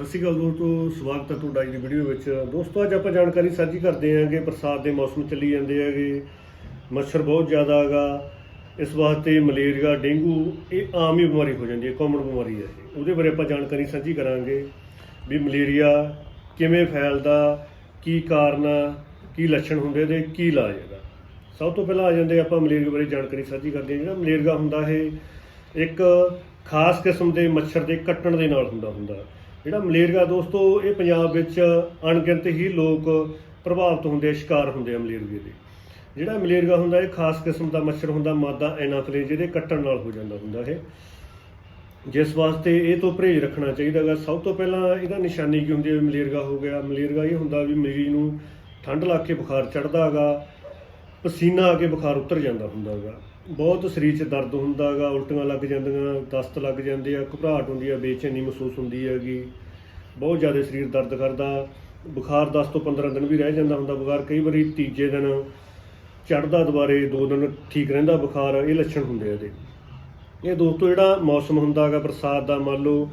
ਸਤਿ ਸ਼੍ਰੀ ਅਕਾਲ ਦੋਸਤੋ ਸਵਾਗਤ ਹੈ ਤੁਹਾਡਾ ਅੱਜ ਦੀ ਵੀਡੀਓ ਵਿੱਚ। ਦੋਸਤੋ ਅੱਜ ਆਪਾਂ ਜਾਣਕਾਰੀ ਸਾਂਝੀ ਕਰਦੇ ਹਾਂ ਕਿ ਬਰਸਾਤ ਦੇ ਮੌਸਮ ਚੱਲੀ ਜਾਂਦੇ ਹੈਗੇ ਮੱਛਰ ਬਹੁਤ ਜ਼ਿਆਦਾ ਹੈਗਾ। ਇਸ ਵਾਸਤੇ ਮਲੇਰੀਆ ਡੇਂਗੂ ਇਹ ਆਮ ਹੀ ਬਿਮਾਰੀ ਹੋ ਜਾਂਦੀ ਹੈ ਕਾਮਨ ਬਿਮਾਰੀ ਹੈ ਉਹਦੇ ਬਾਰੇ ਆਪਾਂ ਜਾਣਕਾਰੀ ਸਾਂਝੀ ਕਰਾਂਗੇ ਵੀ ਮਲੇਰੀਆ ਕਿਵੇਂ ਫੈਲਦਾ ਕੀ ਕਾਰਨ ਆ, ਕੀ ਲੱਛਣ ਹੁੰਦੇ ਤੇ ਕੀ ਇਲਾਜ ਹੈਗਾ। ਸਭ ਤੋਂ ਪਹਿਲਾਂ ਆ ਜਾਂਦੇ ਆਪਾਂ ਮਲੇਰੀਆ ਬਾਰੇ ਜਾਣਕਾਰੀ ਸਾਂਝੀ ਕਰਦੇ ਹਾਂ। ਜਿਹੜਾ ਮਲੇਰੀਆ ਹੁੰਦਾ ਇਹ ਇੱਕ ਖਾਸ ਕਿਸਮ ਦੇ ਮੱਛਰ ਦੇ ਕੱਟਣ ਦੇ ਨਾਲ ਹੁੰਦਾ ਹੁੰਦਾ ਜਿਹੜਾ ਮਲੇਰੀਆ ਦੋਸਤੋ, ਇਹ ਪੰਜਾਬ ਵਿੱਚ ਅਣਗਿਣਤ ਹੀ ਲੋਕ ਪ੍ਰਭਾਵਿਤ ਹੁੰਦੇ ਆ ਸ਼ਿਕਾਰ ਹੁੰਦੇ ਆ ਮਲੇਰੀਏ ਦੇ। ਜਿਹੜਾ ਮਲੇਰੀਆ ਹੁੰਦਾ, ਇਹ ਖਾਸ ਕਿਸਮ ਦਾ ਮੱਛਰ ਹੁੰਦਾ, ਮਾਦਾ ਐਨਾਫਿਲਿਸ ਜਿਹਦੇ ਕੱਟਣ ਨਾਲ ਹੋ ਜਾਂਦਾ ਹੁੰਦਾ ਇਹ। ਜਿਸ ਵਾਸਤੇ ਇਹ ਤੋਂ ਪਰਹੇਜ਼ ਰੱਖਣਾ ਚਾਹੀਦਾ ਗਾ। ਸਭ ਤੋਂ ਪਹਿਲਾਂ ਇਹਦਾ ਨਿਸ਼ਾਨੀ ਕੀ ਹੁੰਦੀ ਹੈ? ਵੀ ਮਲੇਰੀਆ ਹੋ ਗਿਆ। ਮਲੇਰੀਆ ਇਹ ਹੁੰਦਾ ਵੀ ਮਰੀਜ਼ ਨੂੰ ਠੰਡ ਲੱਗ ਕੇ ਬੁਖਾਰ ਚੜਦਾ ਹੈਗਾ ਪਸੀਨਾ ਆ ਕੇ ਬੁਖਾਰ ਉਤਰ ਜਾਂਦਾ ਹੁੰਦਾ ਹੈਗਾ ਬਹੁਤ ਸਰੀਰ 'ਚ ਦਰਦ ਹੁੰਦਾ ਹੈਗਾ ਉਲਟੀਆਂ ਲੱਗ ਜਾਂਦੀਆਂ, ਦਸਤ ਲੱਗ ਜਾਂਦੇ ਆ, ਘਬਰਾਹਟ ਹੁੰਦੀ ਆ, ਬੇਚੈਨੀ ਮਹਿਸੂਸ ਹੁੰਦੀ ਹੈਗੀ। ਬਹੁਤ ਜ਼ਿਆਦਾ ਸਰੀਰ ਦਰਦ ਕਰਦਾ। ਬੁਖਾਰ 10 ਤੋਂ 15 ਦਿਨ ਵੀ ਰਹਿ ਜਾਂਦਾ ਹੁੰਦਾ, ਬੁਖਾਰ ਕਈ ਵਾਰੀ ਤੀਜੇ ਦਿਨ ਚੜਦਾ ਦੁਬਾਰੇ, ਦੋ ਦਿਨ ਠੀਕ ਰਹਿੰਦਾ ਬੁਖਾਰ, ਇਹ ਲੱਛਣ ਹੁੰਦੇ ਆ ਇਹਦੇ। ਇਹ ਦੋਸਤੋ, ਜਿਹੜਾ ਮੌਸਮ ਹੁੰਦਾ ਹੈਗਾ ਬਰਸਾਤ ਦਾ, ਮੰਨ ਲਓ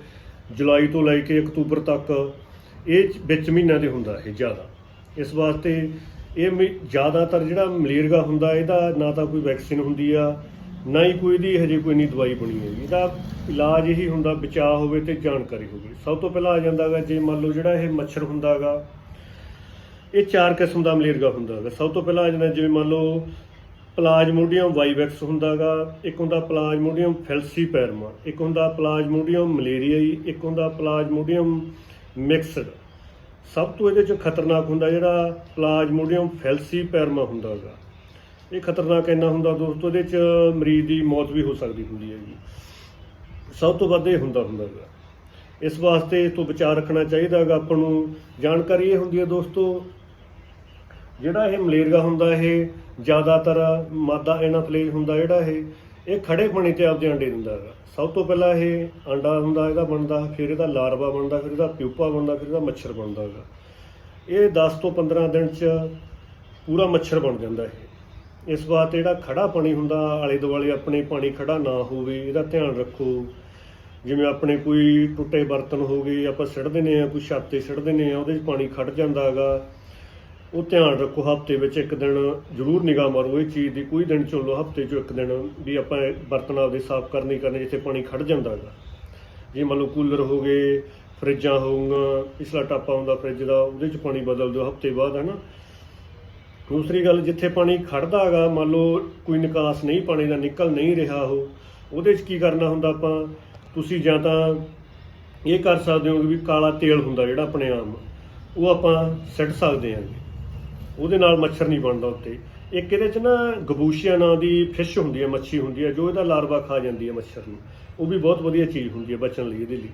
ਜੁਲਾਈ ਤੋਂ ਲੈ ਕੇ ਅਕਤੂਬਰ ਤੱਕ, ਇਹ ਵਿੱਚ ਮਹੀਨਿਆਂ ਦੇ ਹੁੰਦਾ, ਇਹ ਜ਼ਿਆਦਾ। ਇਸ ਵਾਸਤੇ ਇਹ ਮ- ਜ਼ਿਆਦਾਤਰ ਜਿਹੜਾ ਮਲੇਰਗਾ ਹੁੰਦਾ, ਇਹਦਾ ਨਾ ਤਾਂ ਕੋਈ ਵੈਕਸੀਨ ਹੁੰਦੀ ਆ, ਨਾ ਹੀ ਕੋਈ ਦੀ ਹਜੇ ਕੋਈ ਨਹੀਂ ਦਵਾਈ ਬਣੀ ਹੈ ਇਹਦਾ ਇਲਾਜ ਇਹੀ ਹੁੰਦਾ, ਬਚਾਅ ਹੋਵੇ ਤੇ ਜਾਣਕਾਰੀ ਹੋਵੇ। ਸਭ ਤੋਂ ਪਹਿਲਾਂ ਆ ਜਾਂਦਾ ਹੈਗਾ ਜੇ ਮੰਨ ਲਓ ਜਿਹੜਾ ਇਹ ਮੱਛਰ ਹੁੰਦਾ ਹੈਗਾ ਇਹ ਚਾਰ ਕਿਸਮ ਦਾ ਮਲੇਰੀਆ ਹੁੰਦਾ ਹੈਗਾ ਸਭ ਤੋਂ ਪਹਿਲਾਂ ਆ ਜਾਂਦਾ, ਜਿਵੇਂ ਮੰਨ ਲਓ ਪਲਾਜ਼ਮੋਡੀਅਮ ਵਾਈਵੈਕਸ ਹੁੰਦਾਗਾ, ਇੱਕ ਹੁੰਦਾ ਪਲਾਜ਼ਮੋਡੀਅਮ ਫੈਲਸੀਪੈਰਮਾ, ਇੱਕ ਹੁੰਦਾ ਪਲਾਜ਼ਮੋਡੀਅਮ ਮਲੇਰੀਆਈ ਇੱਕ ਹੁੰਦਾ ਪਲਾਜ਼ਮੋਡੀਅਮ ਮਿਕਸਡ। ਸਭ ਤੋਂ ਇਹਦੇ ਚ ਖਤਰਨਾਕ ਹੁੰਦਾ ਜਿਹੜਾ ਪਲਾਜ਼ਮੋਡੀਅਮ ਫੈਲਸੀ ਪੈਰਮਾ ਹੁੰਦਾ ਹੈਗਾ। ਇਹ ਖਤਰਨਾਕ ਇੰਨਾ ਹੁੰਦਾ ਦੋਸਤੋ, ਇਹਦੇ ਚ ਮਰੀਜ਼ ਦੀ ਮੌਤ ਵੀ ਹੋ ਸਕਦੀ ਹੁੰਦੀ ਹੈ ਜੀ ਸਭ ਤੋਂ ਵੱਧ ਇਹ ਹੁੰਦਾ ਹੁੰਦਾ ਹੁੰਦਾਗਾ ਇਸ ਵਾਸਤੇ ਇਸ ਤੋਂ ਬਚਾਅ ਰੱਖਣਾ ਚਾਹੀਦਾ ਹੈਗਾ ਆਪਾਂ ਨੂੰ। ਜਾਣਕਾਰੀ ਇਹ ਹੁੰਦੀ ਹੈ ਦੋਸਤੋ, ਜਿਹੜਾ ਇਹ ਮਲੇਰੀਆ ਹੁੰਦਾ ਇਹ ਜ਼ਿਆਦਾਤਰ ਮਾਦਾ ਐਨਾਫਿਲਿਸ ਹੁੰਦਾ ਜਿਹੜਾ ਇਹ ਇਹ ਖੜੇ ਪਾਣੀ ਤੇ ਆਪਦੇ ਅੰਡੇ ਦਿੰਦਾ ਹੈਗਾ। ਸਭ ਤੋਂ ਪਹਿਲਾਂ ਇਹ ਅੰਡਾ ਹੁੰਦਾ, ਇਹਦਾ ਬਣਦਾ, ਫਿਰ ਇਹਦਾ ਲਾਰਵਾ ਬਣਦਾ, ਫਿਰ ਇਹਦਾ ਪਿਊਪਾ ਬਣਦਾ, ਫਿਰ ਇਹਦਾ ਮੱਛਰ ਬਣਦਾ ਹੈਗਾ। ਇਹ 10 ਤੋਂ 15 ਦਿਨ ਚ ਪੂਰਾ ਮੱਛਰ ਬਣ ਜਾਂਦਾ ਇਹ। ਇਸ ਵਾਸਤੇ ਜਿਹੜਾ ਖੜਾ ਪਾਣੀ ਹੁੰਦਾ, ਆਲੇ ਦੁਆਲੇ ਆਪਣੇ ਪਾਣੀ ਖੜਾ ਨਾ ਹੋਵੇ, ਇਹਦਾ ਧਿਆਨ ਰੱਖੋ। ਜਿਵੇਂ ਆਪਣੇ ਕੋਈ ਟੁੱਟੇ ਬਰਤਨ ਹੋ ਗਏ, ਆਪਾਂ ਸਿੱਟ ਦਿੰਦੇ ਆ ਕੋਈ ਛੱਤ ਤੇ ਸਿੱਟ ਦਿੰਦੇ ਆ ਉਹਦੇ 'ਚ ਪਾਣੀ ਖੜ ਜਾਂਦਾ ਹੈਗਾ। ਉਹ ਧਿਆਨ ਰੱਖੋ, ਹਫ਼ਤੇ ਵਿੱਚ ਇੱਕ ਦਿਨ ਜ਼ਰੂਰ ਨਿਗਾਹ ਮਾਰੋ। ਇਹ ਚੀਜ਼ ਦੀ ਕੋਈ ਦਿਨ ਚੁਣ ਲਓ, ਹਫ਼ਤੇ 'ਚੋਂ ਇੱਕ ਦਿਨ ਵੀ ਆਪਾਂ ਬਰਤਨ ਆਪਦੇ ਸਾਫ਼ ਕਰਨੇ ਕਰਨੇ, ਜਿੱਥੇ ਪਾਣੀ ਖੜ ਜਾਂਦਾ ਹੈਗਾ। ਜੇ ਮੰਨ ਲਓ ਕੂਲਰ ਹੋ ਗਏ, ਫਰਿੱਜਾਂ ਹੋਊਗਾ ਪਿਛਲਾ ਟਾਪਾ ਹੁੰਦਾ ਫਰਿੱਜ ਦਾ, ਉਹਦੇ 'ਚ ਪਾਣੀ ਬਦਲ ਦਿਓ ਹਫ਼ਤੇ ਬਾਅਦ, ਹੈ ਨਾ। ਦੂਸਰੀ ਗੱਲ, ਜਿੱਥੇ ਪਾਣੀ ਖੜਦਾ ਹੈਗਾ, ਮੰਨ ਲਓ ਕੋਈ ਨਿਕਾਸ ਨਹੀਂ, ਪਾਣੀ ਦਾ ਨਿਕਲ ਨਹੀਂ ਰਿਹਾ ਉਹ, ਉਹਦੇ 'ਚ ਕੀ ਕਰਨਾ ਹੁੰਦਾ ਆਪਾਂ? ਤੁਸੀਂ ਜਾਂ ਤਾਂ ਇਹ ਕਰ ਸਕਦੇ ਹੋ ਕਿ ਵੀ ਕਾਲਾ ਤੇਲ ਹੁੰਦਾ ਜਿਹੜਾ ਆਪਣੇ ਆਮ, ਉਹ ਆਪਾਂ ਸਿੱਟ ਸਕਦੇ ਹਾਂ ਉਹਦੇ ਨਾਲ ਮੱਛਰ ਨਹੀਂ ਬਣਦਾ ਉੱਤੇ। ਇੱਕ ਇਹਦੇ 'ਚ ਨਾ ਗਬੂਸ਼ੀਆ ਨਾਂ ਦੀ ਫਿਸ਼ ਹੁੰਦੀ ਹੈ, ਮੱਛੀ ਹੁੰਦੀ ਹੈ, ਜੋ ਇਹਦਾ ਲਾਰਵਾ ਖਾ ਜਾਂਦੀ ਹੈ ਮੱਛਰ ਨੂੰ। ਉਹ ਵੀ ਬਹੁਤ ਵਧੀਆ ਚੀਜ਼ ਹੁੰਦੀ ਹੈ ਬਚਣ ਲਈ ਇਹਦੇ ਲਈ।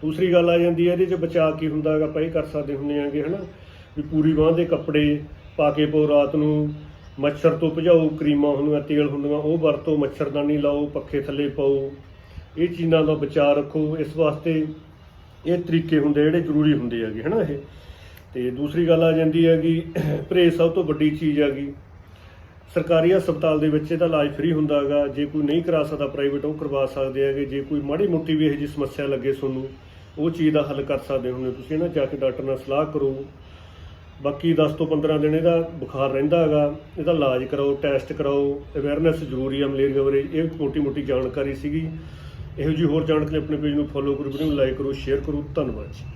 ਦੂਸਰੀ ਗੱਲ ਆ ਜਾਂਦੀ ਹੈ, ਇਹਦੇ 'ਚ ਬਚਾਅ ਕੀ ਹੁੰਦਾ ਹੈਗਾ? ਆਪਾਂ ਇਹ ਕਰ ਸਕਦੇ ਹੁੰਦੇ ਆਂਗੇ ਹਨਾ? ਵੀ ਪੂਰੀ ਬਾਂਹ ਦੇ ਕੱਪੜੇ ਪਾ ਕੇ ਪਾਓ ਰਾਤ ਨੂੰ ਮੱਛਰ ਤੋਂ ਭਜਾਓ, ਕਰੀਮਾਂ ਹੁੰਦੀਆਂ, ਤੇਲ ਹੁੰਦੀਆਂ, ਉਹ ਵਰਤੋ ਮੱਛਰਦਾਨੀ ਲਾਓ, ਪੱਖੇ ਥੱਲੇ ਪਾਓ। ਇਹ ਚੀਜ਼ਾਂ ਦਾ ਬਚਾਅ ਰੱਖੋ। ਇਸ ਵਾਸਤੇ ਇਹ ਤਰੀਕੇ ਹੁੰਦੇ ਜਿਹੜੇ ਜ਼ਰੂਰੀ ਹੁੰਦੇ ਹੈਗੇ, ਹਨਾ ਇਹ? ਤੇ ਦੂਸਰੀ ਗੱਲ ਆ ਜਾਂਦੀ ਹੈਗੀ ਪਰਹੇਜ਼ ਸਭ ਤੋਂ ਵੱਡੀ ਚੀਜ਼ ਹੈਗੀ ਸਰਕਾਰੀ ਹਸਪਤਾਲ ਦੇ ਵਿੱਚ ਇਹਦਾ ਇਲਾਜ ਫ੍ਰੀ ਹੁੰਦਾ ਹੈਗਾ। ਜੇ ਕੋਈ ਨਹੀਂ ਕਰਾ ਸਕਦਾ ਪ੍ਰਾਈਵੇਟ ਉਹ ਕਰਵਾ ਸਕਦੇ ਹੈਗੇ। ਜੇ ਕੋਈ ਮਾੜੀ ਮੋਟੀ ਵੀ ਇਹੋ ਜਿਹੀ ਸਮੱਸਿਆ ਲੱਗੇ ਤੁਹਾਨੂੰ, ਉਹ ਚੀਜ਼ ਦਾ ਹੱਲ ਕਰ ਸਕਦੇ ਹੁੰਦੇ ਤੁਸੀਂ ਨਾ ਜਾ ਕੇ ਡਾਕਟਰ ਨਾਲ ਸਲਾਹ ਕਰੋ। ਬਾਕੀ 10 ਤੋਂ 15 ਦਿਨ ਇਹਦਾ ਬੁਖਾਰ ਰਹਿੰਦਾ ਹੈਗਾ। ਇਹਦਾ ਇਲਾਜ ਕਰਾਓ ਟੈਸਟ ਕਰਾਓ। ਅਵੇਅਰਨੈਸ ਜ਼ਰੂਰੀ ਹੈ ਮਲੇਰੀਆ ਬਾਰੇ। ਇਹ ਮੋਟੀ ਮੋਟੀ ਜਾਣਕਾਰੀ ਸੀਗੀ। ਇਹੋ ਜਿਹੀ ਹੋਰ ਜਾਣਕਾਰੀ ਆਪਣੇ ਪੇਜ ਨੂੰ ਫੋਲੋ ਕਰੋ, ਵੀਡੀਓ ਨੂੰ ਲਾਈਕ ਕਰੋ ਸ਼ੇਅਰ ਕਰੋ। ਧੰਨਵਾਦ ਜੀ।